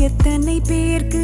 எத்தனை பேர்க்கு